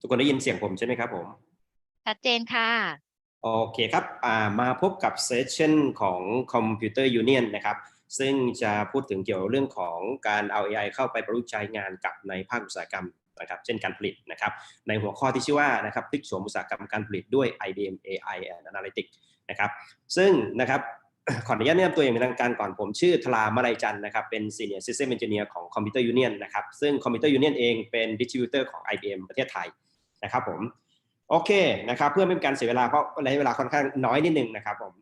ทุกคนได้ยินเสียงผมใช่ไหมครับผม ชัดเจนค่ะ โอเคครับอ่ามาพบกับเซสชันของ Computer Union นะครับ ซึ่งจะพูดถึงเกี่ยวกับเรื่องของการเอา AI เข้าไปประยุกต์ใช้งานกับในภาคอุตสาหกรรมนะครับ เช่นการผลิตนะครับ ในหัวข้อที่ชื่อว่านะครับพลิกโฉมอุตสาหกรรมการผลิตด้วย IBM AI and Analytics นะครับ ซึ่งนะครับขออนุญาตแนะนำตัวอย่างเป็นทางการก่อนผมชื่อธลามาลัยจันทร์นะครับ เป็น Senior System Engineer ของ Computer Union นะครับ ซึ่ง Computer Union เองเป็น Distributor ของ IBM ประเทศไทย นะครับผมโอเคนะครับ เพื่อไม่เป็นการเสียเวลาเพราะระยะเวลาค่อนข้างน้อยนิดนึงนะครับผม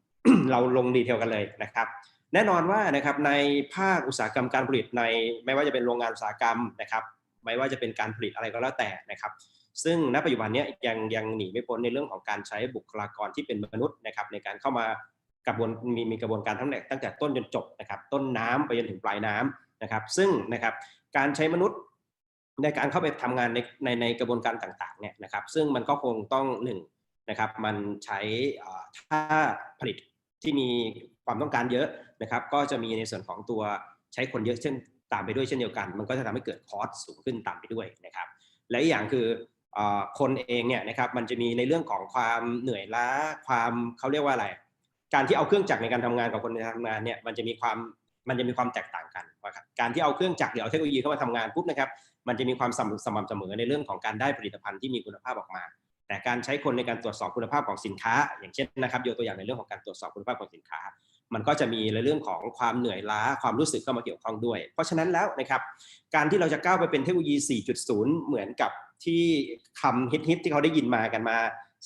เราลงดีเทลกันเลยนะครับ แน่นอนว่านะครับในภาคอุตสาหกรรมการผลิตใน ไม่ว่าจะเป็นโรงงานอุตสาหกรรมนะครับ ไม่ว่าจะเป็นการผลิตอะไรก็แล้วแต่นะครับ ซึ่งณปัจจุบันนี้ยังยังหนีไม่พ้นในเรื่องของการใช้บุคลากรที่เป็นมนุษย์นะครับ ในการเข้ามากระบวนมีมีกระบวนการทั้งแต่ตั้งแต่ต้นจนจบนะครับ ต้นน้ำไปจนถึงปลายน้ำนะครับ ซึ่งนะครับการใช้มนุษย์ ในการเข้าไปทำงานในในในกระบวนการต่างๆเนี่ยนะครับ ซึ่งมันก็คงต้องหนึ่งนะครับ มันใช้ถ้าผลิตที่มีความต้องการเยอะนะครับ ก็จะมีในส่วนของตัวใช้คนเยอะเช่นตามไปด้วยเช่นเดียวกัน มันก็จะทำให้เกิดคอสสูงขึ้นตามไปด้วยนะครับ และอีกอย่างคืออคนเองเนี่ยนะครับมันจะมีในเรื่องของความเหนื่อยล้าความเขาเรียกว่าอะไร การที่เอาเครื่องจักรในการทำงานกับคนในทำงานเนี่ยมันจะมีความมันจะมีความแตกต่างกันนะครับการที่เอาเครื่องจักรหรือเอาเทคโนโลยีเข้ามาทำงานปุ๊บนะครับ มันจะมีความสม่ำสม่ำเสมอในเรื่องของการได้ผลิตภัณฑ์ที่มีคุณภาพออกมา แต่การใช้คนในการตรวจสอบคุณภาพของสินค้า อย่างเช่นนะครับยกตัวอย่างในเรื่องของการตรวจสอบคุณภาพของสินค้า มันก็จะมีในเรื่องของความเหนื่อยล้าความรู้สึกเข้ามาเกี่ยวข้องด้วย เพราะฉะนั้นแล้วนะครับการที่เราจะก้าวไปเป็นเทคโนโลยี 4.0 เหมือนกับที่คำฮิตๆที่เขาได้ยินมากันมา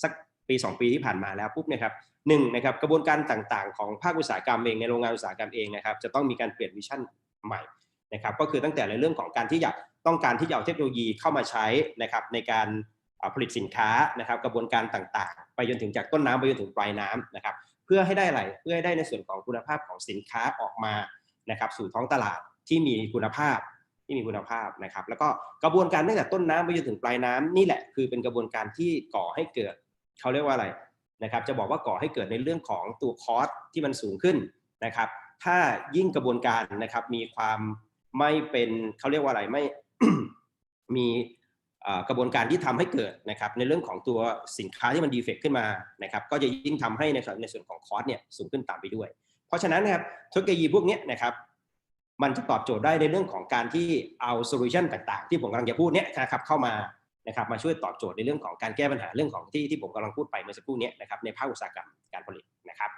สักปี 2 ปีที่ผ่านมาแล้วปุ๊บนะครับหนึ่งนะครับกระบวนการต่างๆ ของภาคอุตสาหกรรมเองในโรงงานอุตสาหกรรมเองนะครับจะต้องมีการเปลี่ยนวิชั่นใหม่นะครับก็คือตั้งแต่ในเรื่องของการที่อยาก ต้องการที่จะเอาเทคโนโลยีเข้ามาใช้นะครับในการผลิตสินค้านะครับกระบวนการต่างๆ ไปจนถึงจากต้นน้ำไปจนถึงปลายน้ำนะครับเพื่อให้ได้อะไรเพื่อให้ได้ในส่วนของคุณภาพของสินค้าออกมานะครับสู่ท้องตลาดที่มีคุณภาพที่มีคุณภาพนะครับ แล้วก็กระบวนการตั้งแต่ต้นน้ำไปจนถึงปลายน้ำนี่แหละคือเป็นกระบวนการที่ก่อให้เกิดเขาเรียกว่าอะไรนะครับ จะบอกว่าก่อให้เกิดในเรื่องของตัวคอสที่มันสูงขึ้นนะครับ ถ้ายิ่งกระบวนการนะครับมีความไม่เป็นเขาเรียกว่าอะไรไม่ มีกระบวนการที่ทำให้เกิดนะครับในเรื่องของตัวสินค้าที่มันดีเฟกขึ้นมานะครับก็จะยิ่งทำให้ในส่วนในส่วนของคอสเนี่ยสูงขึ้นตามไปด้วย เพราะฉะนั้นนะครับเทคโนโลยีพวกนี้นะครับมันจะตอบโจทย์ได้ในเรื่องของการที่เอาโซลูชันต่างๆ ที่ผมกำลังจะพูดเนี้ยนะครับเข้ามานะครับมาช่วยตอบโจทย์ในเรื่องของการแก้ปัญหาเรื่องของที่ที่ผมกำลังพูดไปเมื่อสักครู่นี้นะครับในภาคอุตสาหกรรมการผลิตนะครับ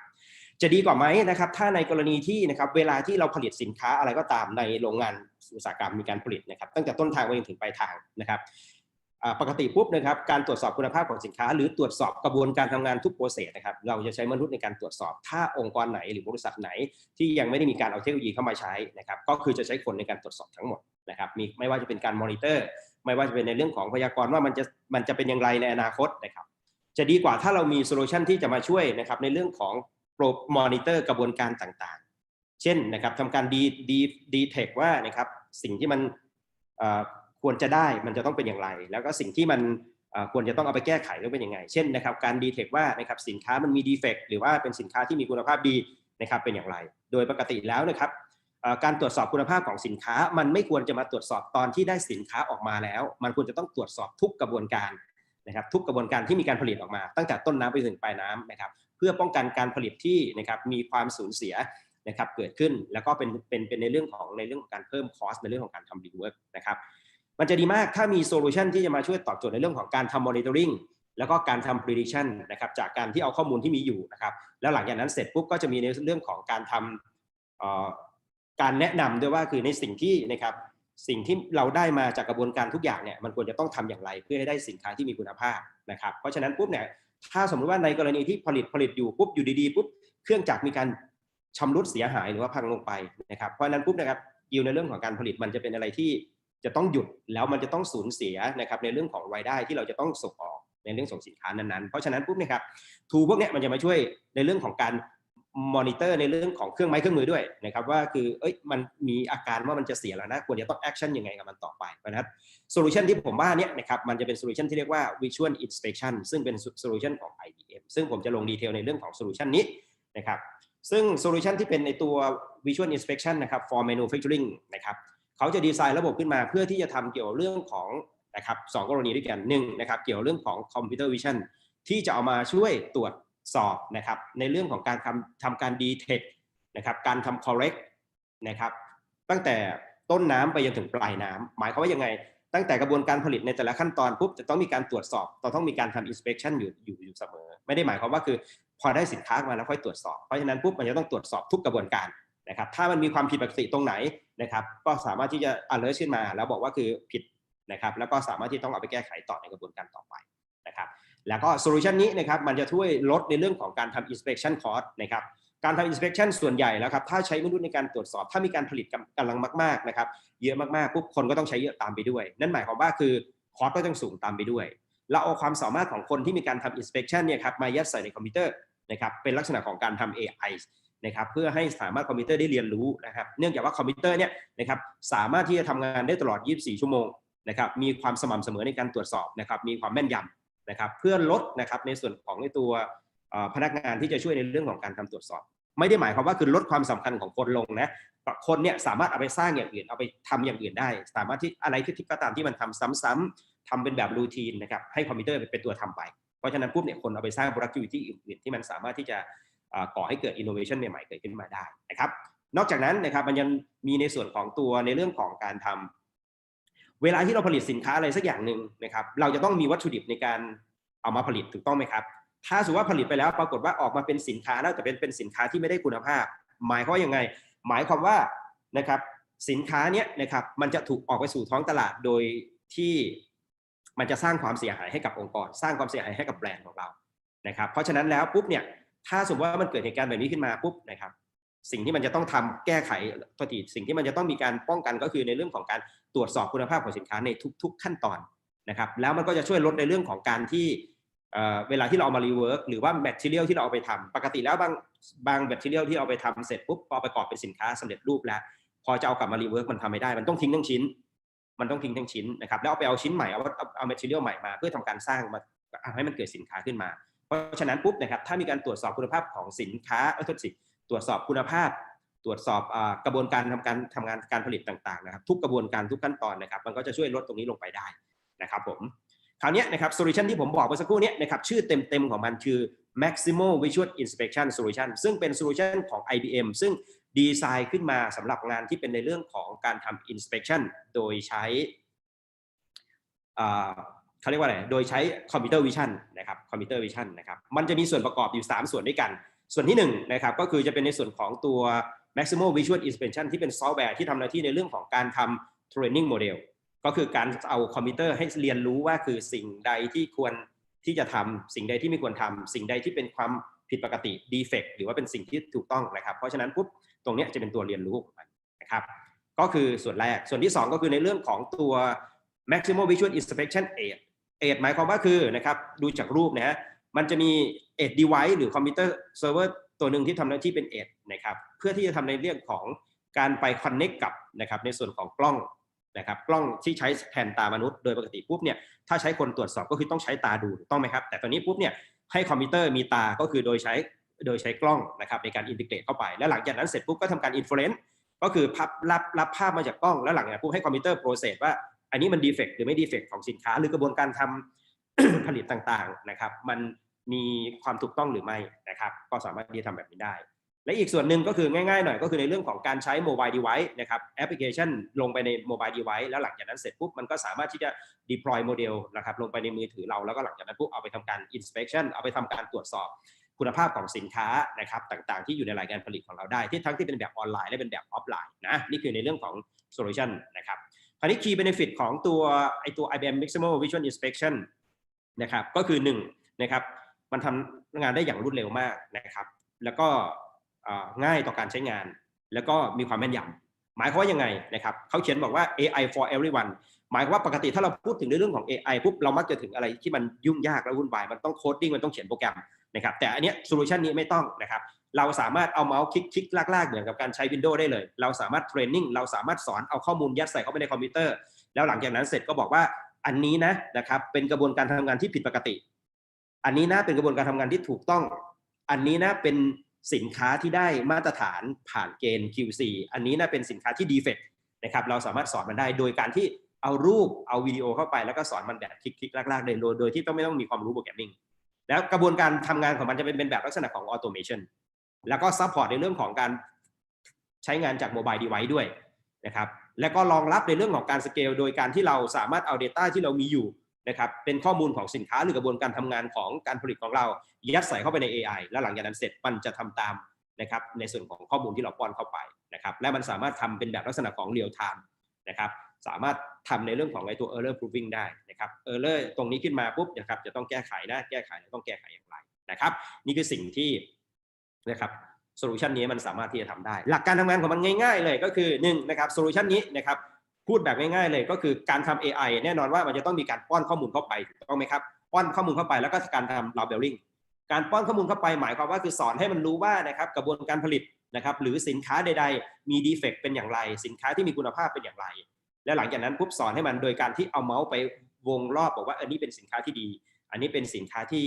จะดีกว่าไหมนะครับถ้าในกรณีที่นะครับเวลาที่เราผลิตสินค้าอะไรก็ตามในโรงงานอุตสาหกรรมมีการผลิตนะครับตั้งแต่ต้นทางไปจนถึงปลายทางนะครับปกติปุ๊บนะครับการตรวจสอบคุณภาพของสินค้า หรือตรวจสอบกระบวนการทำงานทุกโปรเซสนะครับเราจะใช้มนุษย์ในการตรวจสอบ ถ้าองค์กรไหนหรือบริษัทไหน ที่ยังไม่ได้มีการเอาเทคโนโลยีเข้ามาใช้นะครับก็คือจะใช้คนในการตรวจสอบทั้งหมดนะครับมีไม่ว่าจะเป็นการมอนิเตอร์ ไม่ว่าจะเป็นในเรื่องของพยากรณ์ว่ามันจะมันจะเป็นอย่างไรในอนาคตนะครับจะดีกว่าถ้าเรามีโซลูชันที่จะมาช่วยนะครับในเรื่องของ มอนิเตอร์กระบวนการต่างๆ เช่นนะครับทำการดีดีดีเทคว่านะครับสิ่งที่มันควรจะได้มันจะต้องเป็นอย่างไร แล้วก็สิ่งที่มันควรจะต้องเอาไปแก้ไขต้องเป็นยังไง เช่นนะครับการดีเทคว่านะครับสินค้ามันมีดีเฟกหรือว่าเป็นสินค้าที่มีคุณภาพดีนะครับเป็นอย่างไร โดยปกติแล้วนะครับการตรวจสอบคุณภาพของสินค้า มันไม่ควรจะมาตรวจสอบตอนที่ได้สินค้าออกมาแล้ว มันควรจะต้องตรวจสอบทุกกระบวนการนะครับทุกกระบวนการที่มีการผลิตออกมา ตั้งแต่ต้นน้ำไปถึงปลายน้ำนะครับ พื่อป้องกันการผลิตที่นะครับมีความสูญเสียนะครับเกิดขึ้นแล้วก็เป็นเป็นเป็นในเรื่องของในเรื่องของการเพิ่มคอสในเรื่องของการทำรีเวิร์กนะครับมันจะดีมากถ้ามีโซลูชันที่จะมาช่วยตอบโจทย์ในเรื่องของการทำมอนิเตอร์ริงแล้วก็การทำ prediction นะครับจากการที่เอาข้อมูลที่มีอยู่นะครับแล้วหลังจากนั้นเสร็จปุ๊บก็จะมีในเรื่องของการทำอ่อการแนะนำด้วยว่าคือในสิ่งที่นะครับสิ่งที่เราได้มาจากกระบวนการทุกอย่างเนี่ยมันควรจะต้องทำอย่างไรเพื่อให้ได้สินค้าที่มีคุณภาพนะครับ เพราะฉะนั้นปุ๊บเนี่ย ถ้าสมมติว่าในกรณีที่ผลิตผลิตอยู่ปุ๊บอยู่ดีๆปุ๊บเครื่องจักรมีการชำรุดเสียหายหรือว่าพังลงไปนะครับเพราะนั้นปุ๊บนะครับยิวในเรื่องของการผลิตมันจะเป็นอะไรที่จะต้องหยุดแล้วมันจะต้องสูญเสียนะครับในเรื่องของรายได้ที่เราจะต้องส่งออกในเรื่องส่งสินค้านั้นๆ เพราะฉะนั้นปุ๊บนะครับทูพวกนี้มันจะมาช่วยในเรื่องของการ มอนิเตอร์ในเรื่องของเครื่องไม้เครื่องมือด้วยนะครับว่าคือเอ้ยมันมีอาการว่ามันจะเสียแล้วนะควรจะต้องแอคชั่นยังไงกับมันต่อไปเพราะฉะนั้นโซลูชันที่ผมว่าเนี่ยนะครับมันจะเป็นโซลูชันที่เรียกว่า Visual Inspection ซึ่งเป็นโซลูชันของ IBM ซึ่งผมจะลงดีเทลในเรื่องของโซลูชันนี้นะครับซึ่งโซลูชันที่เป็นในตัว Visual Inspection นะครับ for manufacturing นะครับเขาจะดีไซน์ระบบขึ้นมาเพื่อที่จะทำเกี่ยวกับเรื่องของนะครับสองกรณีด้วยกันหนึ่งนะครับเกี่ยวเรื่องของคอมพิวเตอร์วิชั่นที่จะเอามาช่วยตรวจ สอบนะครับ ในเรื่องของการทำทำการดีเทคนะครับ การทำ correct นะครับ ตั้งแต่ต้นน้ำไปจนถึงปลายน้ำหมายความว่ายังไง ตั้งแต่กระบวนการผลิตในแต่ละขั้นตอนปุ๊บจะต้องมีการตรวจสอบต้องมีการทำ inspection อยู่อยู่อยู่เสมอ ไม่ได้หมายความว่าคือพอได้สินค้ามาแล้วค่อยตรวจสอบ เพราะฉะนั้นปุ๊บมันจะต้องตรวจสอบทุกกระบวนการนะครับ ถ้ามันมีความผิดปกติตรงไหนนะครับ ก็สามารถที่จะ alert ขึ้นมา แล้วบอกว่าคือผิดนะครับ แล้วก็สามารถที่ต้องเอาไปแก้ไขต่อในกระบวนการต่อไปนะครับ แล้วก็โซลูชันนี้นะครับมันจะช่วยลดในเรื่องของการทำ inspection cost นะครับการทำ inspection ส่วนใหญ่แล้วครับถ้าใช้มนุษย์ในการตรวจสอบ ถ้ามีการผลิตกำลังมากๆนะครับเยอะมากๆปุ๊บคนก็ต้องใช้เยอะตามไปด้วย นั่นหมายความว่าคือคอสก็ต้องสูงตามไปด้วยเราเอาความสามารถของคนที่มีการทำ inspection เนี่ยครับมายัดใส่ในคอมพิวเตอร์นะครับเป็นลักษณะของการทำ AI นะครับเพื่อให้สามารถคอมพิวเตอร์ได้เรียนรู้นะครับเนื่องจากว่าคอมพิวเตอร์เนี่ยนะครับสามารถที่จะทำงานได้ตลอด 24 ชั่วโมงนะครับมีความสม่ำเสมอในการตรวจสอบนะครับมีความแม่นยำ นะครับเพื่อลดนะครับในส่วนของในตัวพนักงานที่จะช่วยในเรื่องของการทำตรวจสอบ ไม่ได้หมายความว่าคือลดความสำคัญของคนลงนะคนเนี่ยสามารถเอาไปสร้างอย่างอื่นเอาไปทำอย่างอื่นได้ สามารถที่อะไรที่ก็ตามที่มันทำซ้ำๆทำเป็นแบบรูทีนนะครับให้คอมพิวเตอร์เป็นตัวทำไป เพราะฉะนั้นปุ๊บเนี่ยคนเอาไปสร้าง productivity อื่นๆที่มันสามารถที่จะก่อให้เกิด innovation ใหม่ๆเกิดขึ้นมาได้นะครับนอกจากนั้นนะครับมันยังมีในส่วนของตัวในเรื่องของการทำ เวลาที่เราผลิตสินค้าอะไรสักอย่างหนึ่งนะครับ เราจะต้องมีวัตถุดิบในการเอามาผลิตถูกต้องไหมครับ ถ้าสมมติว่าผลิตไปแล้วปรากฏว่าออกมาเป็นสินค้าแล้วแต่เป็นเป็นสินค้าที่ไม่ได้คุณภาพ หมายความว่ายังไง หมายความว่านะครับสินค้าเนี้ยนะครับมันจะถูกออกไปสู่ท้องตลาดโดยที่มันจะสร้างความเสียหายให้กับองค์กร สร้างความเสียหายให้กับแบรนด์ของเรานะครับ เพราะฉะนั้นแล้วปุ๊บเนี่ยถ้าสมมติว่ามันเกิดเหตุการณ์แบบนี้ขึ้นมาปุ๊บนะครับ สิ่งที่มันจะต้องทำแก้ไขตัวทีสิ่งที่มันจะต้องมีการป้องกันก็คือในเรื่องของการตรวจสอบคุณภาพของสินค้าในทุก ๆ ขั้นตอนนะครับ แล้วมันก็จะช่วยลดในเรื่องของการที่เวลาที่เราเอามารีเวิร์กหรือว่าแมทเทียลที่เราเอาไปทำปกติแล้วบางบางแมทเทียลที่เอาไปทำเสร็จปุ๊บพอประกอบเป็นสินค้าสำเร็จรูปแล้ว พอจะเอากลับมารีเวิร์กมันทำไม่ได้มันต้องทิ้งทั้งชิ้น มันต้องทิ้งทั้งชิ้นนะครับแล้วเอาไปเอาชิ้นใหม่เอาเอาแมทเทียลใหม่มาเพื่อทำการสร้างมาให้มันเกิดสินค้าขึ้นมา เพราะฉะนั้นปุ๊บนะครับถ้ามีการตรวจสอบคุณภาพของสินค้าเออทษสิ ตรวจสอบคุณภาพ ตรวจสอบกระบวนการทำการทำงานการผลิตต่างๆนะครับ ทุกกระบวนการทุกขั้นตอนนะครับ มันก็จะช่วยลดตรงนี้ลงไปได้นะครับผมคราวนี้นะครับโซลูชันที่ผมบอกเมื่อสักครู่นี้นะครับชื่อเต็มๆของมันคือ Maximal Visual Inspection Solution ซึ่งเป็นโซลูชันของ IBM ซึ่งดีไซน์ขึ้นมาสำหรับงานที่เป็นในเรื่องของการทำ inspection โดยใช้เขาเรียกว่าอะไร โดยใช้คอมพิวเตอร์วิชั่นนะครับ คอมพิวเตอร์วิชั่นนะครับ มันจะมีส่วนประกอบอยู่ 3 ส่วนด้วยกัน ส่วนที่1นะครับก็คือจะเป็นในส่วนของตัว Maximal Visual Inspection ที่เป็นซอฟต์แวร์ที่ทำหน้าที่ในเรื่องของการทำ Training Model ก็คือการเอาคอมพิวเตอร์ให้เรียนรู้ว่าคือสิ่งใดที่ควรที่จะทำสิ่งใดที่ไม่ควรทำสิ่งใดที่เป็นความผิดปกติ defect หรือว่าเป็นสิ่งที่ถูกต้องนะครับ เพราะฉะนั้นปุ๊บตรงนี้จะเป็นตัวเรียนรู้ของมันนะครับก็คือส่วนแรกส่วนที่ 2 ก็คือในเรื่องของตัว Maximal Visual Inspection Aid เอดหมายความว่าคือนะครับดูจากรูปนะฮะ มันจะมีเอ็ด device หรือคอมพิวเตอร์เซิร์ฟเวอร์ตัวหนึ่งที่ทำหน้าที่เป็นเอ็ดนะครับ เพื่อที่จะทำในเรื่องของการไป connect กับนะครับในส่วนของกล้องนะครับกล้องที่ใช้แทนตามนุษย์โดยปกติปุ๊บเนี่ยถ้าใช้คนตรวจสอบก็คือต้องใช้ตาดูต้องไหมครับ แต่ตอนนี้ปุ๊บเนี่ยให้คอมพิวเตอร์มีตาก็คือโดยใช้โดยใช้กล้องนะครับในการอินทิเกรตเข้าไป แล้วหลังจากนั้นเสร็จปุ๊บก็ทำการอินฟลูเอนซ์ก็คือพับรับรับภาพมาจากกล้อง แล้วหลังจากนั้นปุ๊บให้คอมพิวเตอร์โปรเซสว่าอันนี้มันดีเฟกต์หรือไม่ดีเฟกต์ของสินค้า หรือกระบวนการทำ ผลิตต่างๆนะครับ มันมีความถูกต้องหรือไม่นะครับ ก็สามารถที่จะทำแบบนี้ได้ และอีกส่วนหนึ่งก็คือง่ายๆหน่อยก็คือในเรื่องของการใช้โมบายเดเวิ์นะครับแอปพลิเคชันลงไปในโมบายเดเวิ์แล้วหลังจากนั้นเสร็จปุ๊บมันก็สามารถที่จะ deploy โมเดลนะครับลงไปในมือถือเราแล้วก็หลังจากนั้นปุ๊บเอาไปทำการ inspection เอาไปทำการตรวจสอบคุณภาพของสินค้านะครับต่างๆ ที่อยู่ในรายการผลิตของเราได้ที่ทั้งที่เป็นแบบออนไลน์และเป็นแบบออฟไลน์นะนี่คือในเรื่องของ solution นะครับคราวนี้ key benefit ของตัวไอตัว IBM Maximal Visual Inspection นะครับ ก็คือ1นะครับ มันทำงานได้อย่างรวดเร็วมากนะครับ แล้วก็ง่ายต่อการใช้งาน แล้วก็มีความแม่นยำหมายความว่ายังไงนะครับเขาเขียนบอกว่า AI for everyone หมายความว่าปกติถ้าเราพูดถึงเรื่องของ AI ปุ๊บเรามักจะถึงอะไรที่มันยุ่งยากและวุ่นวาย มันต้องโคดดิ้งมันต้องเขียนโปรแกรมนะครับ แต่อันเนี้ยโซลูชันนี้ไม่ต้องนะครับเราสามารถเอาเมาส์คลิกคลิกลากๆเหมือนกับการใช้ Windows ได้เลย เราสามารถเทรนนิ่ง เราสามารถสอนเอาข้อมูลยัดใส่เข้าไปในคอมพิวเตอร์ แล้วหลังจากนั้นเสร็จก็บอกว่า อันนี้นะนะครับเป็นกระบวนการทำงานที่ผิดปกติ อันนี้นะเป็นกระบวนการทำงานที่ถูกต้อง อันนี้นะเป็นสินค้าที่ได้มาตรฐานผ่านเกณฑ์ QC อันนี้นะเป็นสินค้าที่ดีเฟกต์นะครับเราสามารถสอนมันได้โดยการที่เอารูปเอาวิดีโอเข้าไปแล้วก็สอนมันแบบคลิกๆลากๆเลยโดยโดยที่ต้องไม่ต้องมีความรู้โปรแกรมมิ่งแล้วกระบวนการทำงานของมันจะเป็นแบบลักษณะของออโตเมชันแล้วก็ซัพพอร์ตในเรื่องของการใช้งานจากโมบายเดเวิ์ด้วยนะครับ แล้วก็รองรับในเรื่องของการสเกลโดยการที่เราสามารถเอา Data ที่เรามีอยู่นะครับเป็นข้อมูลของสินค้าหรือกระบวนการทำงานของการผลิตของเรา ยัดใส่เข้าไปใน AI แล้วหลังจากนั้นเสร็จมันจะทำตามนะครับในส่วนของข้อมูลที่เราป้อนเข้าไปนะครับและมันสามารถทำเป็นแบบลักษณะของ real time นะครับสามารถทำในเรื่องของไอตัว error proofing ได้นะครับ error ตรงนี้ขึ้นมาปุ๊บนะครับจะต้องแก้ไขนะแก้ไขต้องแก้ไขอย่างไรนะครับ นี่คือสิ่งที่นะครับ โซลูชันนี้มันสามารถที่จะทำได้ หลักการทำงานของมันง่าย ๆ เลยก็คือ1นงนะครับโซลูชันนี้นะครับพูดแบบง่ายๆเลยก็คือการทำ AI แน่นอนว่ามันจะต้องมีการป้อนข้อมูลเข้าไปถูกต้องไหมครับป้อนข้อมูลเข้าไปแล้วก็การทำ labeling การป้อนข้อมูลเข้าไปหมายความว่าคือสอนให้มันรู้ว่านะครับกระบวนการผลิตนะครับหรือสินค้าใด ๆ มีดีเฟกต์เป็นอย่างไร สินค้าที่มีคุณภาพเป็นอย่างไร แล้วหลังจากนั้นปุ๊บสอนให้มันโดยการที่เอาเมาส์ไปวงรอบบอกว่าอันนี้เป็นสินค้าที่ดี อันนี้เป็นสินค้าที่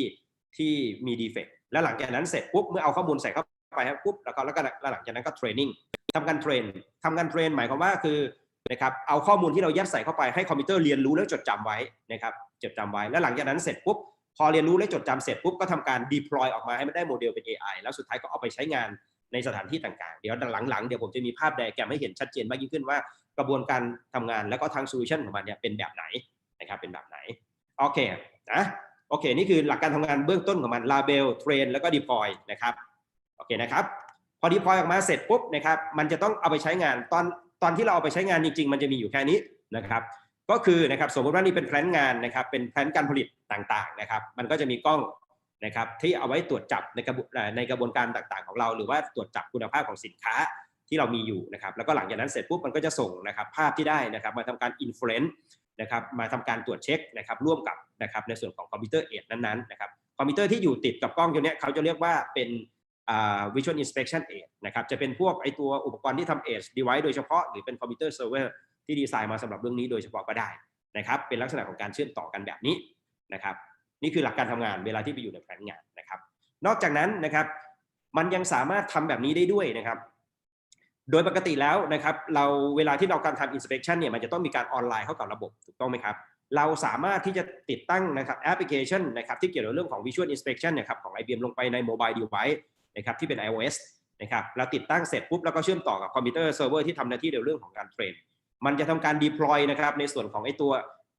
ที่มีดีเฟกต์แล้วหลังจากนั้นเสร็จปุ๊บเมื่อเอาข้อมูลใส่เข้า ไปครับปุ๊บแล้วก็แล้วก็หลังจากนั้นก็เทรนนิ่งทำการเทรนทำการเทรนหมายความว่าคือนะครับเอาข้อมูลที่เรายัดใส่เข้าไปให้คอมพิวเตอร์เรียนรู้แล้วจดจำไว้นะครับจดจำไว้แล้วหลังจากนั้นเสร็จปุ๊บพอเรียนรู้และจดจำเสร็จปุ๊บก็ทำการ deploy ออกมาให้มันได้โมเดลเป็น AI แล้วสุดท้ายก็เอาไปใช้งานในสถานที่ต่างๆ เดี๋ยวหลังๆ เดี๋ยวผมจะมีภาพไดแกรมให้เห็นชัดเจนมากยิ่งขึ้นว่ากระบวนการทำงานแล้วก็ทางโซลูชันของมันเนี่ยเป็นแบบไหนนะครับเป็นแบบไหนโอเคนะโอเค นี่คือหลักการทำงานเบื้องต้นของมัน label train แล้วก็ deploy นะครับ โอเคนะครับ พอ deploy ออกมาเสร็จปุ๊บนะครับ มันจะต้องเอาไปใช้งานตอนตอนที่เราเอาไปใช้งานจริง ๆ มันจะมีอยู่แค่นี้นะครับ ก็คือนะครับสมมติว่านี่เป็นแผนงานนะครับ เป็นแผนการผลิตต่างๆนะครับ มันก็จะมีกล้องนะครับที่เอาไว้ตรวจจับในกระบวนในกระบวนการต่างๆ ของเรา หรือว่าตรวจจับคุณภาพของสินค้าที่เรามีอยู่นะครับแล้วก็หลังจากนั้นเสร็จปุ๊บมันก็จะส่งนะครับภาพที่ได้นะครับมาทำการอินฟลูเอนซ์นะครับมาทำการตรวจเช็คนะครับร่วมกับนะครับในส่วนของคอมพิวเตอร์เอทนั้นๆนะครับคอมพิวเตอร์ที่อยู่ติดกับกล้องตัวนี้เขาจะเรียกว่าเป็น visual inspection aid นะครับจะเป็นพวกไอตัวอุปกรณ์ที่ทำ edge device โดยเฉพาะหรือเป็นคอมพิวเตอร์เซิร์ฟเวอร์ที่ดีไซน์มาสำหรับเรื่องนี้โดยเฉพาะก็ได้นะครับ เป็นลักษณะของการเชื่อมต่อกันแบบนี้นะครับ นี่คือหลักการทำงานเวลาที่ไปอยู่ในแผนงานนะครับ นอกจากนั้นนะครับ มันยังสามารถทำแบบนี้ได้ด้วยนะครับ โดยปกติแล้วนะครับเราเวลาที่เราการทำ inspection เนี่ยมันจะต้องมีการออนไลน์เข้ากับระบบถูกต้องไหมครับเราสามารถที่จะติดตั้งนะครับแอปพลิเคชันนะครับที่เกี่ยวกับเรื่องของ visual inspection นะครับของ IBM ลงไปใน mobile device นะครับที่เป็น iOS นะครับเราติดตั้งเสร็จปุ๊บแล้วก็เชื่อมต่อกับคอมพิวเตอร์เซิร์ฟเวอร์ที่ทำหน้าที่ในเรื่องของการเทรนมันจะทำการ deploy นะครับในส่วนของไอตัว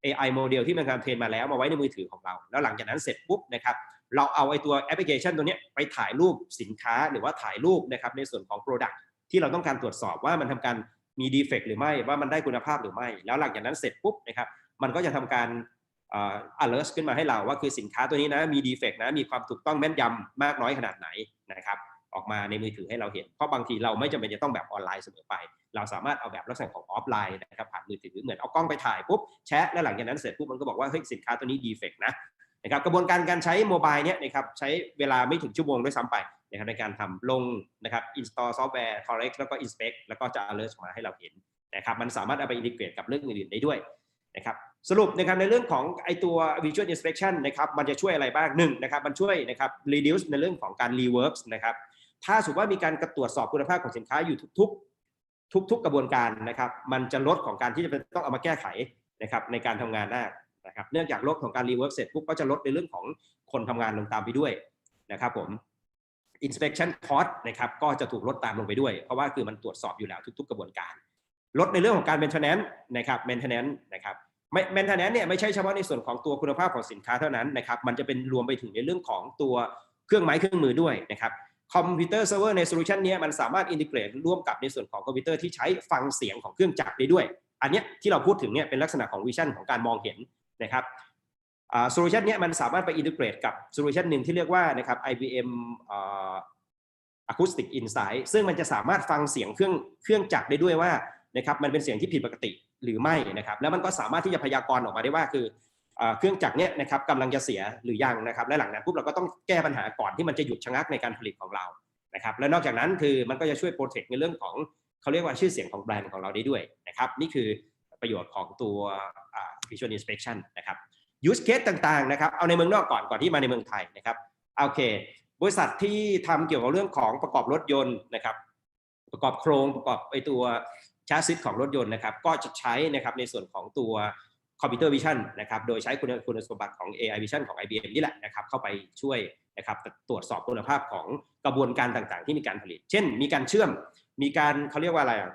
AI โมเดลที่มันการเทรนมาแล้วมาไว้ในมือถือของเรา แล้วหลังจากนั้นเสร็จปุ๊บนะครับเราเอาไอตัวแอปพลิเคชันตัวนี้ไปถ่ายรูปสินค้าหรือว่าถ่ายรูปนะครับในส่วนของ Product ที่เราต้องการตรวจสอบว่ามันทำการมีดีเฟกหรือไม่ว่ามันได้คุณภาพหรือไม่ แล้วหลังจากนั้นเสร็จปุ๊บนะครับมันก็จะทำการ alert ขึ้นมาให้เราว่าคือสินค้าตัวนี้นะมีดีเฟกต์นะมีความถูกต้องแม่นยำมากน้อยขนาดไหนนะครับออกมาในมือถือให้เราเห็น เพราะบางทีเราไม่จำเป็นจะต้องแบบออนไลน์เสมอไป เราสามารถเอาแบบลักษณะของออฟไลน์นะครับผ่านมือถือเหมือนเอากล้องไปถ่ายปุ๊บแชะแล้วหลังจากนั้นเสร็จปุ๊บมันก็บอกว่าเฮ้ยสินค้าตัวนี้ดีเฟกต์นะนะครับกระบวนการการใช้โมบายเนี่ยนะครับใช้เวลาไม่ถึงชั่วโมงด้วยซ้ำไปนะครับในการทำลงนะครับ install software correct แล้วก็ inspect แล้วก็จะ alert มาให้เราเห็นนะครับมันสามารถเอาไป integrate กับเรื่องอื่นๆได้ด้วย นะครับสรุปนะครับในเรื่องของไอตัว visual inspection นะครับมันจะช่วยอะไรบ้างหนึ่งนะครับมันช่วยนะครับ reduce ในเรื่องของการ rework นะครับถ้าสมมติว่ามีการตรวจสอบคุณภาพของสินค้าอยู่ทุก ๆ ทุก ๆ กระบวนการนะครับมันจะลดของการที่จะต้องเอามาแก้ไขนะครับในการทำงานได้นะครับเนื่องจากลดของการรีเวิร์กเสร็จปุ๊บก็จะลดในเรื่องของคนทำงานลงตามไปด้วยนะครับผม inspection cost นะครับก็จะถูกลดตามลงไปด้วย เพราะว่าคือมันตรวจสอบอยู่แล้วทุก ๆ กระบวนการ ลดในเรื่องของการ maintenance นะครับ maintenance นะครับ maintenance เนี่ยไม่ใช่เฉพาะในส่วนของตัวคุณภาพของสินค้าเท่านั้นนะครับมันจะเป็นรวมไปถึงในเรื่องของตัวเครื่องไม้เครื่องมือด้วยนะครับคอมพิวเตอร์เซิร์ฟเวอร์ในโซลูชันนี้มันสามารถอินทิเกรตร่วมกับในส่วนของคอมพิวเตอร์ที่ใช้ฟังเสียงของเครื่องจักรได้ด้วย อันนี้ที่เราพูดถึงเนี่ยเป็นลักษณะของวิชั่นของการมองเห็นนะครับโซลูชันนี้มันสามารถไปอินทิเกรตกับโซลูชันหนึ่งที่เรียกว่านะครับ IBM Acoustic Insight ซึ่งมันจะสามารถฟังเสียงเครื่องเครื่องจักรได้ด้วยว่านะครับมันเป็นเสียงที่ผิดปกติ หรือไม่นะครับแล้วมันก็สามารถที่จะพยากรณ์ออกมาได้ว่าคือเครื่องจักรเนี้ยนะครับกำลังจะเสียหรือยังนะครับและหลังนั้นปุ๊บเราก็ต้องแก้ปัญหาก่อนที่มันจะหยุดชะงักในการผลิตของเรานะครับและนอกจากนั้นคือมันก็จะช่วยโปรเทคในเรื่องของเขาเรียกว่าชื่อเสียงของแบรนด์ของเราได้ด้วยนะครับนี่คือประโยชน์ของตัว visual inspection นะครับ use case ต่างๆนะครับเอาในเมืองนอกก่อนก่อนที่มาในเมืองไทยนะครับโอเค บริษัทที่ทำเกี่ยวกับเรื่องของประกอบรถยนต์นะครับประกอบโครงประกอบไอตัว ชาร์จซิสของรถยนต์นะครับก็จะใช้นะครับในส่วนของตัวคอมพิวเตอร์วิชั่นนะครับโดยใช้คุณคุณสมบัติของ AI Vision ของ IBM นี่แหละนะครับเข้าไปช่วยนะครับตรวจสอบคุณภาพของกระบวนการต่างๆ ที่มีการผลิต เช่น มีการเชื่อมมีการเขาเรียกว่าอะไรอะ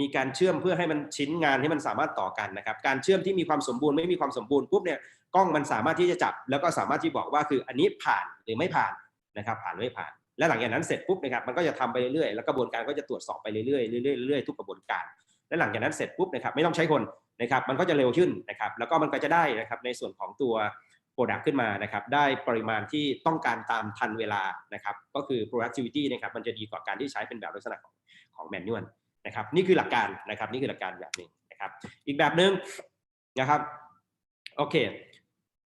มีการเชื่อมเพื่อให้มันชิ้นงานให้มันสามารถต่อกันนะครับการเชื่อมที่มีความสมบูรณ์ไม่มีความสมบูรณ์ปุ๊บเนี่ยกล้องมันสามารถที่จะจับ แล้วก็สามารถที่บอกว่าคืออันนี้ผ่านหรือไม่ผ่านนะครับผ่านหรือไม่ผ่าน และหลังจากนั้นเสร็จปุ๊บนะครับมันก็จะทำไปเรื่อยๆแล้วกระบวนการก็จะตรวจสอบไปเรื่อยๆเรื่อยๆเรื่อยๆทุกกระบวนการ และหลังจากนั้นเสร็จปุ๊บนะครับไม่ต้องใช้คนนะครับมันก็จะเร็วขึ้นนะครับแล้วก็มันก็จะได้นะครับในส่วนของตัว Product ขึ้นมานะครับได้ปริมาณที่ต้องการตามทันเวลานะครับก็คือ productivity นะครับมันจะดีกว่าการที่ใช้เป็นแบบลักษณะของของแมนนวลนะครับนี่คือหลักการนะครับนี่คือหลักการแบบหนึ่งนะครับอีกแบบหนึ่งนะครับโอเค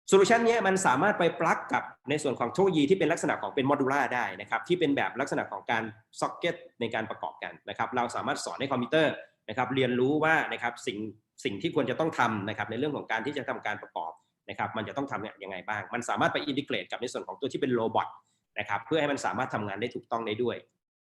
โซลูชันนี้มันสามารถไปปลักกับในส่วนของเทคโนโลยีที่เป็นลักษณะของเป็นโมดูล่าได้นะครับที่เป็นแบบลักษณะของการซ็อกเก็ตในการประกอบกันนะครับเราสามารถสอนให้คอมพิวเตอร์นะครับเรียนรู้ว่านะครับสิ่งสิ่งที่ควรจะต้องทำนะครับในเรื่องของการที่จะทำการประกอบนะครับมันจะต้องทำเนี่ยยังไงบ้าง มันสามารถไปอินทิเกรตกับในส่วนของตัวที่เป็นโรบอทนะครับเพื่อให้มันสามารถทำงานได้ถูกต้องได้ด้วย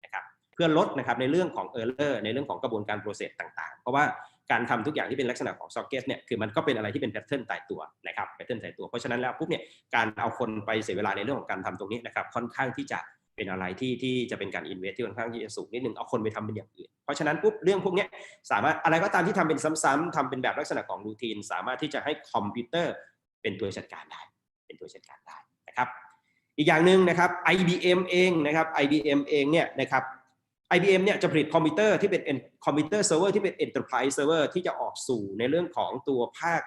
นะครับเพื่อลดนะครับในเรื่องของเออร์เลอร์ในเรื่องของกระบวนการโปรเซสต่างๆ เพราะว่า การทำทุกอย่างที่เป็นลักษณะของซ็อกเก็ตเนี่ยคือมันก็เป็นอะไรที่เป็นแพทเทิร์นตายตัวนะครับแพทเทิร์นตายตัว เพราะฉะนั้นแล้วปุ๊บเนี่ยการเอาคนไปเสียเวลาในเรื่องของการทำตรงนี้นะครับค่อนข้างที่จะเป็นอะไรที่ที่จะเป็นการอินเวสที่ค่อนข้างที่จะสูงนิดนึงเอาคนไปทำเป็นอย่างอื่น เพราะฉะนั้นปุ๊บเรื่องพวกนี้สามารถอะไรก็ตามที่ทำเป็นซ้ำๆทำเป็นแบบลักษณะของรูทีน สามารถที่จะให้คอมพิวเตอร์เป็นตัวจัดการได้ เป็นตัวจัดการได้นะครับ อีกอย่างหนึ่งนะครับ IBM เองนะครับ IBM เองเนี่ยนะครับ IBM เนี่ยจะผลิตคอมพิวเตอร์ที่เป็นคอมพิวเตอร์เซิร์ฟเวอร์ที่เป็น Enterprise Server ที่จะออกสู่ในเรื่องของตัวภาค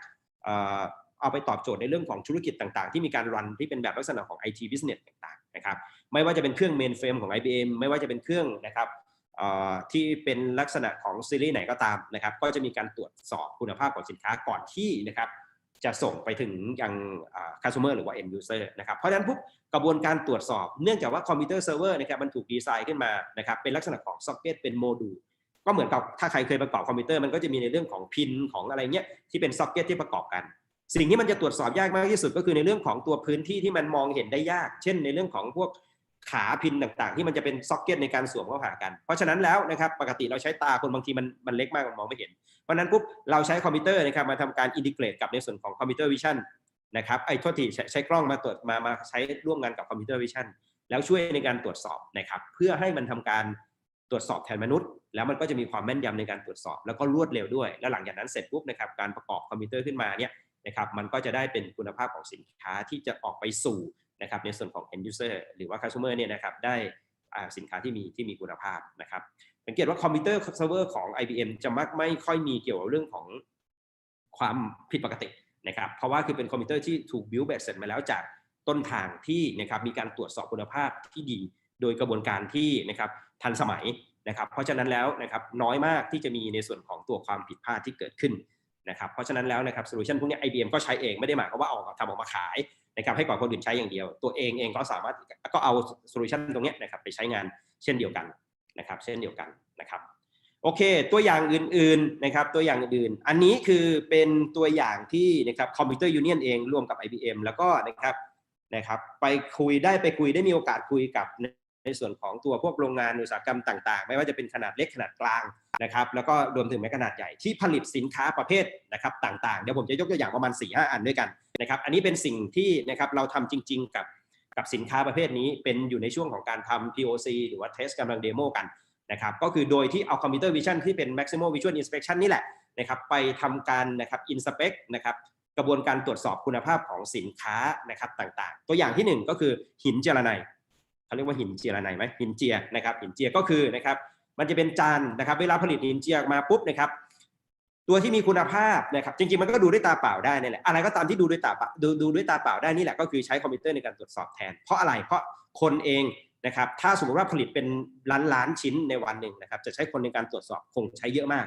เอาไปตอบโจทย์ในเรื่องของธุรกิจต่างๆ ที่มีการรันที่เป็นแบบลักษณะของ IT business ต่างๆนะครับไม่ว่าจะเป็นเครื่อง mainframe ของ IBM ไม่ว่าจะเป็นเครื่องนะครับที่เป็นลักษณะของซีรีส์ไหนก็ตามนะครับก็จะมีการตรวจสอบคุณภาพของสินค้าก่อนที่นะครับ จะส่งไปถึงยัง customer หรือว่า end user นะครับ เพราะฉะนั้นปุ๊บกระบวนการตรวจสอบเนื่องจากว่าคอมพิวเตอร์เซิร์ฟเวอร์นะครับมันถูกดีไซน์ขึ้นมานะครับเป็นลักษณะของซ็อกเก็ตเป็นโมดูลก็เหมือนกับถ้าใครเคยประกอบคอมพิวเตอร์มันก็จะมีในเรื่องของพินของอะไรเงี้ยที่เป็นซ็อกเก็ตที่ประกอบกัน สิ่งที่มันจะตรวจสอบยากมากที่สุดก็คือในเรื่องของตัวพื้นที่ที่มันมองเห็นได้ยาก เช่น ในเรื่องของพวก ขาพินต่างๆ ที่มันจะเป็นซ็อกเก็ตในการสวมเข้าหากัน เพราะฉะนั้นแล้วนะครับปกติเราใช้ตาคนบางทีมันมันเล็กมากมันมองไม่เห็น เพราะนั้นปุ๊บเราใช้คอมพิวเตอร์นะครับมาทำการอินทิเกรตกับในส่วนของคอมพิวเตอร์วิชั่นนะครับไอ้โทษทีใช้กล้องมาตรวจมามาใช้ร่วมงานกับคอมพิวเตอร์วิชั่นแล้วช่วยในการตรวจสอบนะครับเพื่อให้มันทำการตรวจสอบแทนมนุษย์ แล้วมันก็จะมีความแม่นยำในการตรวจสอบ แล้วก็รวดเร็วด้วย แล้วหลังจากนั้นเสร็จปุ๊บนะครับการประกอบคอมพิวเตอร์ขึ้นมาเนี่ยนะครับมันก็จะได้เป็นคุณภาพของสินค้าที่จะออกไปสู่ นะครับในส่วนของ end user หรือว่า customer เนี่ยนะครับได้สินค้าที่มีที่มีคุณภาพนะครับสังเกตว่าคอมพิวเตอร์เซิร์ฟเวอร์ของ IBM จะมักไม่ค่อยมีเกี่ยวกับเรื่องของความผิดปกตินะครับเพราะว่าคือเป็นคอมพิวเตอร์ที่ถูกบิวเบสเสร็จมาแล้วจากต้นทางที่นะครับมีการตรวจสอบคุณภาพที่ดี โดยกระบวนการที่นะครับทันสมัยนะครับ เพราะฉะนั้นแล้วนะครับน้อยมากที่จะมีในส่วนของตัวความผิดพลาดที่เกิดขึ้นนะครับเพราะฉะนั้นแล้วนะครับโซลูชันพวกนี้ IBM ก็ใช้เองไม่ได้หมายความว่าเอาทำออกมาขาย นะครับให้ก่อนคนอื่นใช้อย่างเดียว ตัวเองเองก็สามารถก็เอาโซลูชันตรงนี้นะครับไปใช้งานเช่นเดียวกันนะครับ เช่นเดียวกันนะครับโอเค ตัวอย่างอื่นๆนะครับตัวอย่างอื่นๆอันนี้คือเป็นตัวอย่างที่นะครับคอมพิวเตอร์ยูเนียนเองร่วมกับ IBM แล้วก็นะครับนะครับไปคุยได้ไปคุยได้มีโอกาสคุยกับในส่วนของตัวพวกโรงงานอุตสาหกรรมต่าง ๆ ไม่ว่าจะเป็นขนาดเล็กขนาดกลางนะครับ แล้วก็รวมถึงแม้ขนาดใหญ่ที่ผลิตสินค้าประเภทนะครับต่างๆ เดี๋ยวผมจะยกตัวอย่างประมาณ4ีหอันด้วยกัน นะครับ อันนี้เป็นสิ่งที่นะครับเราทำจริง ๆ กับกับสินค้าประเภทนี้เป็นอยู่ในช่วงของการทำ POC หรือว่า test กำลังเดโมกันนะครับก็คือโดยที่เอาคอมพิวเตอร์วิชั่นที่เป็น maximum visual inspection นี่แหละนะครับไปทำการนะครับ inspect นะครับกระบวนการตรวจสอบคุณภาพของสินค้านะครับต่างๆ ตัวอย่างที่ 1 ก็คือหินเจรไนเขาเรียกว่าหินเจรไนไหมหินเจียนะครับหินเจียก็คือนะครับมันจะเป็นจานนะครับ เวลาผลิตหินเจียมาปุ๊บนะครับ ตัวที่มีคุณภาพนะครับจริงๆมันก็ดูด้วยตาเปล่าได้นี่แหละอะไรก็ตามที่ดูด้วยตาดูดูด้วยตาเปล่าได้นี่แหละก็คือใช้คอมพิวเตอร์ในการตรวจสอบแทน เพราะอะไรเพราะคนเองนะครับถ้าสมมติว่าผลิตเป็นล้านล้านชิ้นในวันหนึ่งนะครับจะใช้คนในการตรวจสอบคงใช้เยอะมาก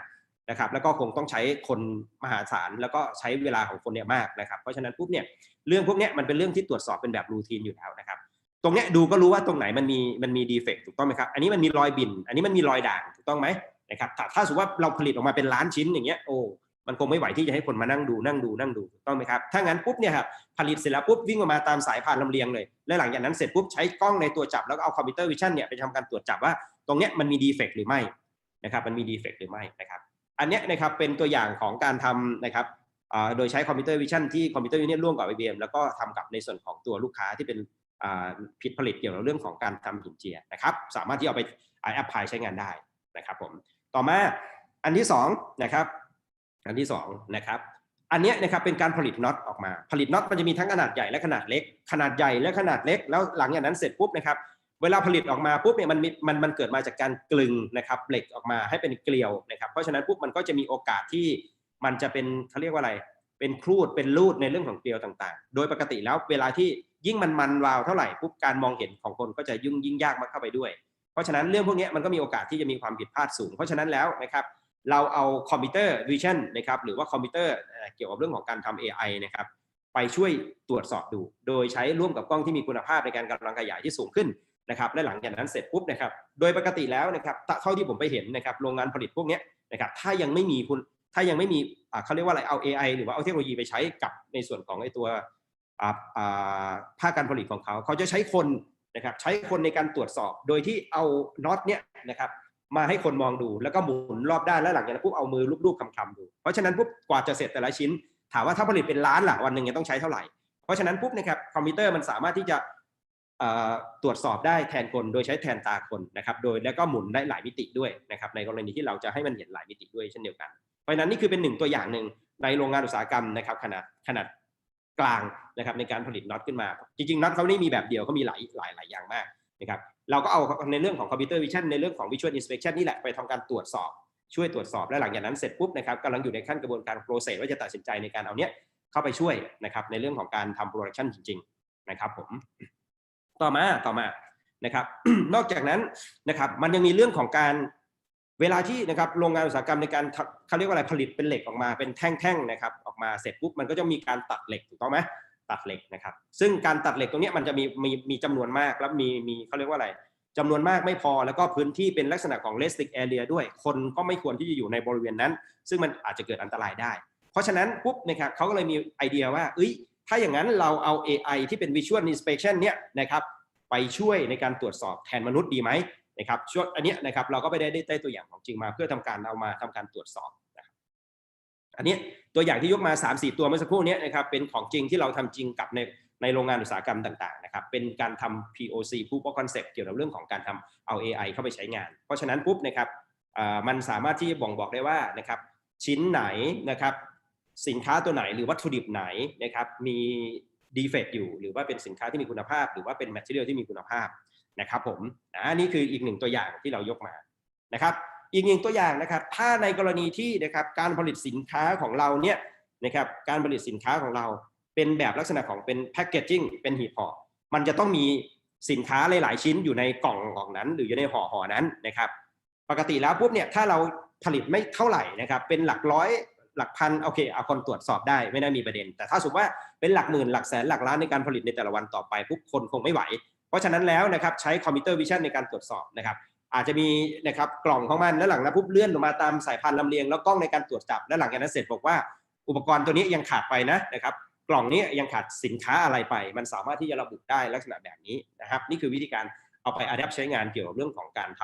นะครับแล้วก็คงต้องใช้คนมหาศาลแล้วก็ใช้เวลาของคนเนี่ยมากนะครับ เพราะฉะนั้นปุ๊บเนี่ยเรื่องพวกนี้มันเป็นเรื่องที่ตรวจสอบเป็นแบบรูทีนอยู่แล้วนะครับตรงเนี้ยดูก็รู้ว่าตรงไหนมันมีมันมีดีเฟกต์ถูกต้องไหมครับอันนี้มันมีรอยบิน อันนี้มันมีรอยด่างถูกต้องไหม นะครับถ้าถ้าสมมติว่าเราผลิตออกมาเป็นล้านชิ้นอย่างเงี้ยโอ้มันคงไม่ไหวที่จะให้คนมานั่งดูนั่งดูนั่งดูถูกต้องไหมครับถ้างั้นปุ๊บเนี่ยครับผลิตเสร็จแล้วปุ๊บวิ่งออกมาตามสายพานลำเลียงเลย และหลังจากนั้นเสร็จปุ๊บใช้กล้องในตัวจับแล้วก็เอาคอมพิวเตอร์วิชั่นเนี่ยไปทำการตรวจจับว่าตรงเนี้ยมันมีดีเฟกต์หรือไม่นะครับมันมีดีเฟกต์หรือไม่นะครับอันเนี้ยนะครับเป็นตัวอย่างของการทำนะครับโดยใช้คอมพิวเตอร์วิชั่นที่คอมพิวเตอร์ยูเนียร่วมกับ IBM แล้วก็ทำกับในส่วนของตัวลูกค้าที่เป็นผิดผลิตเกี่ยวกับเรื่องของการทำหินเจียนะครับสามารถที่เอาไปแอปพลายใช้งานได้นะครับผม ต่อมาอันที่สองนะครับอันที่สองนะครับอันเนี้ยนะครับเป็นการผลิตน็อตออกมา ผลิตน็อตมันจะมีทั้งขนาดใหญ่และขนาดเล็ก ขนาดใหญ่และขนาดเล็ก แล้วหลังจากนั้นเสร็จปุ๊บนะครับเวลาผลิตออกมาปุ๊บเนี่ยมันมีมันมันเกิดมาจากการกลึงนะครับเหล็กออกมาให้เป็นเกลียวนะครับ เพราะฉะนั้นปุ๊บมันก็จะมีโอกาสที่มันจะเป็นเขาเรียกว่าอะไร เป็นครูดเป็นรูดในเรื่องของเกลียวต่างๆ โดยปกติแล้วเวลาที่ยิ่งมันมันวาวเท่าไหร่ปุ๊บการมองเห็นของคนก็จะยุ่งยิ่งยากมากเข้าไปด้วย เพราะฉะนั้นเรื่องพวกนี้มันก็มีโอกาสที่จะมีความผิดพลาดสูง เพราะฉะนั้นแล้วนะครับเราเอาคอมพิวเตอร์วิชั่นนะครับหรือว่าคอมพิวเตอร์เกี่ยวกับเรื่องของการทำ AI นะครับไปช่วยตรวจสอบดู โดยใช้ร่วมกับกล้องที่มีคุณภาพในการกำลังขยายที่สูงขึ้นนะครับและหลังจากนั้นเสร็จปุ๊บนะครับโดยปกติแล้วนะครับเท่าที่ผมไปเห็นนะครับโรงงานผลิตพวกนี้นะครับถ้ายังไม่มีคุณถ้ายังไม่มีเขาเรียกว่าอะไรเอา AI หรือว่าเอาเทคโนโลยีไปใช้กับในส่วนของไอ้ตัวอ่าอ่าภาคการผลิตของเขา เขาจะใช้คน นะครับใช้คนในการตรวจสอบ โดยที่เอาน็อตเนี้ยนะครับมาให้คนมองดูแล้วก็หมุนรอบด้านแล้วหลังจากนั้นปุ๊บเอามือลูบๆคำๆดู เพราะฉะนั้นปุ๊บกว่าจะเสร็จแต่ละชิ้น ถามว่าถ้าผลิตเป็นล้านล่ะวันหนึ่งจะต้องใช้เท่าไหร่ เพราะฉะนั้นปุ๊บนะครับคอมพิวเตอร์มันสามารถที่จะตรวจสอบได้แทนคนโดยใช้แทนตาคนนะครับโดยแล้วก็หมุนได้หลายมิติด้วยนะครับในกรณีที่เราจะให้มันเห็นหลายมิติด้วยเช่นเดียวกัน เพราะฉะนั้นนี่คือเป็นหนึ่งตัวอย่างหนึ่งในโรงงานอุตสาหกรรมนะครับขนาดขนาด กลางนะครับในการผลิตน็อตขึ้นมา จริงๆน็อตเขาไม่มีแบบเดียวเขามีหลายหลายหลายอย่างมากนะครับเราก็เอาในเรื่องของคอมพิวเตอร์วิชั่นในเรื่องของ Visual Inspection นี่แหละไปทำการตรวจสอบช่วยตรวจสอบและหลังจากนั้นเสร็จปุ๊บนะครับกำลังอยู่ในขั้นกระบวนการโปรเซสว่าจะตัดสินใจในการเอาเนี้ยเข้าไปช่วยนะครับในเรื่องของการทำโปรดักชันจริง ๆนะครับผมต่อมาต่อมานะครับ นอกจากนั้นนะครับมันยังมีเรื่องของการ เวลาที่นะครับโรงงานอุตสาหกรรมในการเขาเรียกว่าอะไรผลิตเป็นเหล็กออกมาเป็นแท่งๆนะครับออกมาเสร็จปุ๊บมันก็จะมีการตัดเหล็กถูกต้องไหมตัดเหล็กนะครับ ซึ่งการตัดเหล็กตรงนี้มันจะมีมีมีจำนวนมากแล้วมีมีเขาเรียกว่าอะไรจำนวนมากไม่พอแล้วก็พื้นที่เป็นลักษณะของ restrict area ด้วย คนก็ไม่ควรที่จะอยู่ในบริเวณนั้น ซึ่งมันอาจจะเกิดอันตรายได้ เพราะฉะนั้นปุ๊บนะครับเขาก็เลยมีไอเดียว่าเอ้ยถ้าอย่างนั้นเราเอา AI ที่เป็น visual inspection เนี่ยนะครับไปช่วยในการตรวจสอบแทนมนุษย์ดีไหม นะครับช่วงอันนี้นะครับเราก็ไปได้ได้ได้ตัวอย่างของจริงมาเพื่อทำการเอามาทำการตรวจสอบนะครับอันนี้ตัวอย่างที่ยกมา 3 4 ตัวเมื่อสักครู่นี้นะครับเป็นของจริงที่เราทำจริงกับในในโรงงานอุตสาหกรรมต่างๆนะครับเป็นการทำ POC Proof of Concept เกี่ยวกับเรื่องของการทำเอา AI เข้าไปใช้งาน เพราะฉะนั้นปุ๊บนะครับอ่ามันสามารถที่จะบ่งบอกได้ว่านะครับชิ้นไหนนะครับสินค้าตัวไหนหรือวัตถุดิบไหนนะครับมีดีเฟกต์อยู่ หรือว่าเป็นสินค้าที่มีคุณภาพ หรือว่าเป็น material ที่มีคุณภาพ นะครับผมอ่านี่คืออีกหนึ่งตัวอย่างที่เรายกมานะครับ อีกหนึ่งตัวอย่างนะครับ ถ้าในกรณีที่นะครับการผลิตสินค้าของเราเนี่ยนะครับการผลิตสินค้าของเราเป็นแบบลักษณะของเป็นแพ c เกจจิ้งเป็นหีบห่อมันจะต้องมีสินค้าหลาย ๆ ชิ้นอยู่ในกล่องกล่องนั้น หรืออยู่ในห่อห่อนั้นนะครับ ปกติแล้วปุ๊บเนี่ยถ้าเราผลิตไม่เท่าไหร่นะครับ เป็นหลักร้อยหลักพันโอเคเอาคนตรวจสอบได้ไม่ได้มีประเด็น แต่ถ้าสมมติว่าเป็นหลักหมื่นหลักแสนหลักล้านในการผลิตในแต่ละวันต่อไปปุ๊บคนคงไม่ไหว ราะฉะนั้นแล้วนะครับใช้คอมพิวเตอร์วิชั่นในการตรวจสอบนะครับอาจจะมีนะครับกล่องของมันแล้วหลังนั้นปุ๊บเลื่อนลงมาตามสายพันธุ์ลำเลียงแล้วกล้องในการตรวจจับแล้วหลังจากนั้นเสร็จบอกว่าอุปกรณ์ตัวนี้ยังขาดไปนะนะครับกล่องนี้ยังขาดสินค้าอะไรไป มันสามารถที่จะระบุได้ลักษณะแบบนี้นะครับ นี่คือวิธีการเอาไปอัดแอปใช้งานเกี่ยวกับเรื่องของการท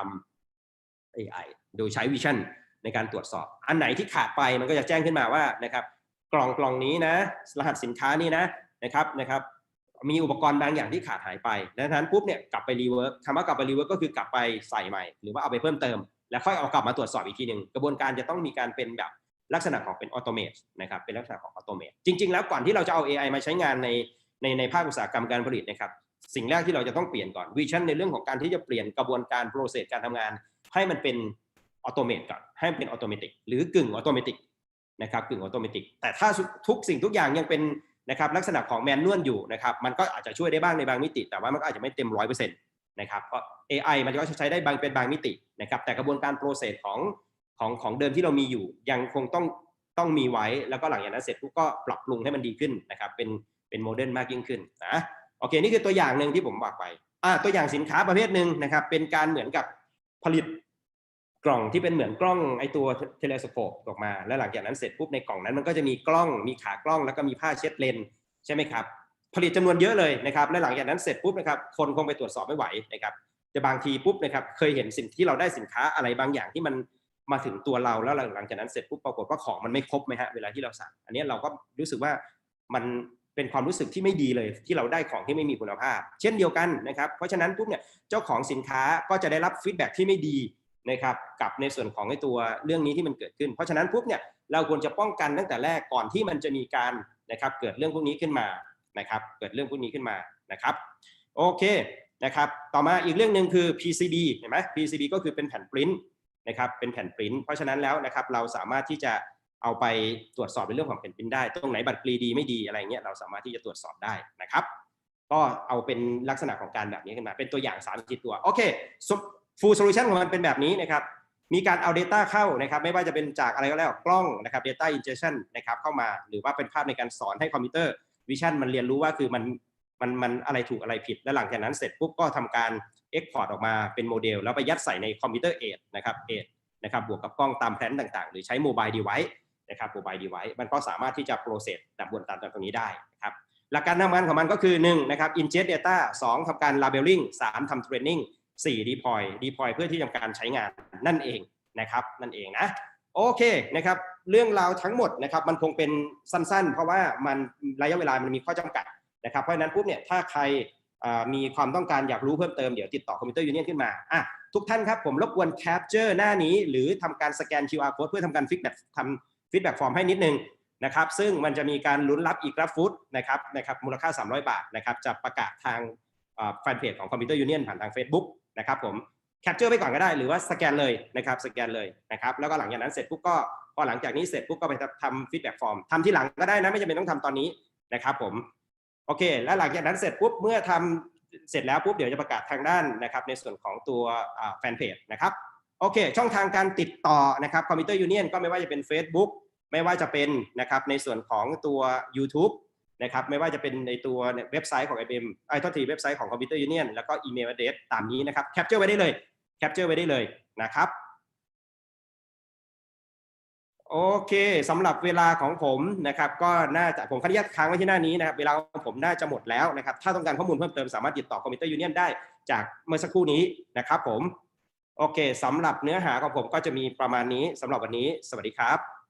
ำ AI โดยใช้วิชั่นในการตรวจสอบ อันไหนที่ขาดไปมันก็จะแจ้งขึ้นมาว่านะครับ กล่องกล่องนี้นะรหัสสินค้านี้นะนะครับนะครับ มีอุปกรณ์บางอย่างที่ขาดหายไปดังนั้นปุ๊บเนี่ยกลับไปรีเวิร์กคำว่ากลับไปรีเวิร์กก็คือกลับไปใส่ใหม่ หรือว่าเอาไปเพิ่มเติม แล้วค่อยเอากลับมาตรวจสอบอีกทีหนึ่งกระบวนการจะต้องมีการเป็นแบบลักษณะของเป็นออโตเมตนะครับเป็นลักษณะของออโตเมตจริง ๆ แล้วก่อนที่เราจะเอา AI มาใช้งานในในในภาคอุตสาหกรรมการผลิตนะครับสิ่งแรกที่เราจะต้องเปลี่ยนก่อนวิชั่นในเรื่องของการที่จะเปลี่ยนกระบวนการโปรเซสการทำงาน ให้มันเป็นออโตเมตก่อนให้มันเป็นออโตเมติกหรือกึ่งออโตเมติกนะครับกึ่งออโตเมติกแต่ถ้าทุกสิ่งทุกอย่างยังเป็น นะครับลักษณะของแมนนวลอยู่นะครับมันก็อาจจะช่วยได้บ้างในบางมิติ แต่ว่ามันก็อาจจะไม่เต็มร้อยเปอร์เซ็นต์นะครับเพราะ AI มันก็จะใช้ได้บางเป็นบางมิตินะครับแต่กระบวนการโปรเซสของของของเดิมที่เรามีอยู่ ยังคงต้องต้องมีไว้แล้วก็หลังจากนั้นเสร็จปุ๊บก็ปรับปรุงให้มันดีขึ้นนะครับเป็นเป็นโมเดิร์นมากยิ่งขึ้นนะโอเคนี่คือตัวอย่างหนึ่งที่ผมบอกไปอ่าตัวอย่างสินค้าประเภทหนึ่งนะครับเป็นการเหมือนกับผลิต กล่องที่เป็นเหมือนกล้องไอตัวเทเลสโคปออกมา แล้วหลังจากนั้นเสร็จปุ๊บในกล่องนั้นมันก็จะมีกล้องมีขากล้องแล้วก็มีผ้าเช็ดเลนใช่ไหมครับผลิตจำนวนเยอะเลยนะครับและหลังจากนั้นเสร็จปุ๊บนะครับคนคงไปตรวจสอบไม่ไหวนะครับจะบางทีปุ๊บนะครับเคยเห็นสิ่งที่เราได้สินค้าอะไรบางอย่างที่มันมาถึงตัวเราแล้วหลังจากนั้นเสร็จปุ๊บปรากฏว่าของมันไม่ครบไหมฮะเวลาที่เราสั่งอันนี้เราก็รู้สึกว่ามันเป็นความรู้สึกที่ไม่ดีเลยที่เราได้ของที่ไม่มีคุณภาพ เช่นเดียวกันนะครับเพราะฉะนั้นปุ๊บเนี่ยเจ้าของสินค้าก็จะได้รับฟีดแบ็ที่ไม่ดี นะครับกับในส่วนของไอ้ตัวเรื่องนี้ที่มันเกิดขึ้น เพราะฉะนั้นปุ๊บเนี่ยเราควรจะป้องกันตั้งแต่แรกก่อนที่มันจะมีการนะครับเกิดเรื่องพวกนี้ขึ้นมานะครับเกิดเรื่องพวกนี้ขึ้นมานะครับโอเคนะครับต่อมาอีกเรื่องหนึ่งคือ PCB เห็นไหม PCB ก็คือเป็นแผ่นปริ้นนะครับเป็นแผ่นปริ้นเพราะฉะนั้นแล้วนะครับเราสามารถที่จะเอาไปตรวจสอบในเรื่องของแผ่นปริ้นได้ตรงไหนบัตรปรีดีไม่ดีอะไรเงี้ยเราสามารถที่จะตรวจสอบได้นะครับ ก็เอาเป็นลักษณะของการแบบนี้ขึ้นมาเป็นตัวอย่าง3ามสี่ตัวโอเค full solution ของมันเป็นแบบนี้นะครับ มีการเอา Data เข้านะครับ ไม่ว่าจะเป็นจากอะไรก็แล้วกล้องนะครับ Data ingestion นะครับเข้ามา หรือว่าเป็นภาพในการสอนให้คอมพิวเตอร์วิชั่นมันเรียนรู้ว่าคือมันมันมันอะไรถูกอะไรผิด และหลังจากนั้นเสร็จปุ๊บก็ทำการ Export ออกมาเป็นโมเดล แล้วไปยัดใส่ในคอมพิวเตอร์เอทนะครับเอทนะครับบวกกับกล้องตามแพลนต่าง ๆ หรือใช้โมบายดีไวซ์นะครับโมบายดีไวซ์มันก็สามารถที่จะโปรเซสดับบวนตามตรงนี้ได้นะครับหลักการทำงานของมันก็คือ1นะครับ ingest data 2ทำการ labeling 3ทำ training 4 deploy deploy เพื่อที่จะทำการใช้งานนั่นเองนะครับนั่นเองนะโอเคนะครับเรื่องราวทั้งหมดนะครับมันคงเป็นสั้นๆ เพราะว่ามันระยะเวลามันมีข้อจำกัดนะครับเพราะฉะนั้นปุ๊บเนี่ยถ้าใครมีความต้องการอยากรู้เพิ่มเติมเดี๋ยวติดต่อคอมพิวเตอร์ยูเนียนขึ้นมาอะทุกท่านครับผมรบกวนแคปเจอร์หน้านี้ หรือทำการสแกน QR code เพื่อทำการฟีดแบ็กทำฟีดแบ็กฟอร์มให้นิดนึงนะครับซึ่งมันจะมีการลุ้นรับอีกราฟฟุตนะครับนะครับมูลค่า 300 บาทนะครับจะประกาศทางแฟนเพจของคอมพิวเตอร์ยูเนียนผ่านทาง Facebook นะครับผมแคปเจอร์ไปก่อนก็ได้หรือว่าสแกนเลยนะครับสแกนเลยนะครับแล้วก็หลังจากนั้นเสร็จปุ๊บก็พอหลังจากนี้เสร็จปุ๊บก็ไปทำฟีดแบ็กฟอร์มทำที่หลังก็ได้นะไม่จำเป็นต้องทำตอนนี้นะครับผมโอเค แล้วหลังจากนั้นเสร็จปุ๊บเมื่อทำเสร็จแล้วปุ๊บเดี๋ยวจะประกาศทางด้านนะครับในส่วนของตัวแฟนเพจนะครับโอเค ช่องทางการติดต่อนะครับคอมพิวเตอร์ยูเนียนก็ไม่ว่าจะเป็น Facebook ไม่ว่าจะเป็นนะครับในส่วนของตัว YouTube นะครับไม่ว่าจะเป็นในตัวเว็บไซต์ของ IBM ไอ้ทษทีเว็บไซต์ของคอมพิวเตอร์ยูเนียนแล้วก็อีเมล a d เดสตามนี้นะครับแคปเจอร์ไว้ได้เลยแคปเจอร์ไว้ได้เลยนะครับโอเคสำหรับเวลาของผมนะครับ ก็น่าจะผมขออนุญาตค้างไว้ที่หน้านี้นะครับ เวลาของผมน่าจะหมดแล้วนะครับ ถ้าต้องการข้อมูลเพิ่มเติมสามารถติดต่อคอมพิวเตอร์ยูเนียนได้จากเมื่อสักครู่นี้นะครับผม โอเคสำหรับเนื้อหาของผมก็จะมีประมาณนี้สำหรับวันนี้ สวัสดีครับ